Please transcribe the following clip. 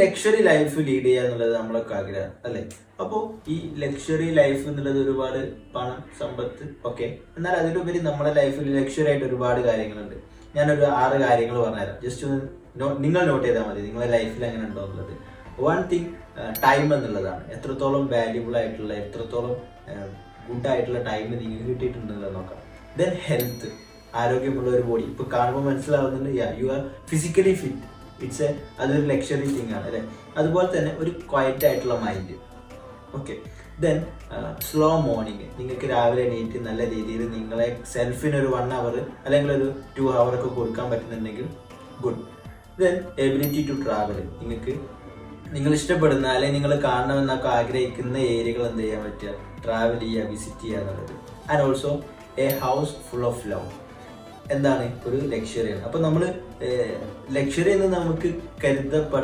Luxury life lead ചെയ്യുക എന്നുള്ളത് നമ്മളൊക്കെ ആഗ്രഹം അല്ലേ? അപ്പോൾ ഈ ലക്ഷറി ലൈഫ് എന്നുള്ളത് ഒരുപാട് പണം സമ്പത്ത് ഓക്കെ എന്നാൽ അതിലുപരി നമ്മുടെ ലൈഫിൽ ലക്ഷറി ആയിട്ട് ഒരുപാട് കാര്യങ്ങളുണ്ട്. ഞാനൊരു ആറ് കാര്യങ്ങൾ പറഞ്ഞുതരാം. ജസ്റ്റ് ഒന്ന് നിങ്ങൾ നോട്ട് ചെയ്താൽ മതി നിങ്ങളുടെ ലൈഫിൽ എങ്ങനെ ഉണ്ടോ എന്നുള്ളത്. വൺ തിങ് ടൈം എന്നുള്ളതാണ്. എത്രത്തോളം വാല്യുബിൾ ആയിട്ടുള്ള എത്രത്തോളം ഗുഡ് ആയിട്ടുള്ള ടൈം നിങ്ങൾക്ക് കിട്ടിയിട്ടുണ്ടെന്നുള്ളത് നോക്കാം. ദെൻ ഹെൽത്ത് ആരോഗ്യമുള്ള ഒരു ബോഡി ഇപ്പൊ കാണുമ്പോൾ മനസ്സിലാവുന്നുണ്ട് you are physically fit it's a അതൊരു ലക്ഷറി തിങ് ആണ് അല്ലേ? അതുപോലെ തന്നെ ഒരു ക്വയറ്റ് ആയിട്ടുള്ള mind okay then slow morning നിങ്ങൾക്ക് രാവിലെ എണീറ്റ് നല്ല രീതിയിൽ നിങ്ങളെ സെൽഫിന് ഒരു വൺ അവർ അല്ലെങ്കിൽ ഒരു ടു അവർ ഒക്കെ കൊടുക്കാൻ പറ്റുന്നുണ്ടെങ്കിൽ good then ability to travel നിങ്ങൾക്ക് നിങ്ങൾ ഇഷ്ടപ്പെടുന്ന അല്ലെങ്കിൽ നിങ്ങൾ കാണണമെന്നൊക്കെ ആഗ്രഹിക്കുന്ന ഏരിയകൾ എന്ത് ചെയ്യാൻ പറ്റുക? ട്രാവൽ ചെയ്യുക വിസിറ്റ് ചെയ്യുക എന്നുള്ളത്. And also a house full of love എന്താണ്? ഒരു ലക്ഷറിയാണ് അപ്പൊ നമ്മൾ ലക്ഷറി എന്ന് നമുക്ക് കരുതപ്പെടാൻ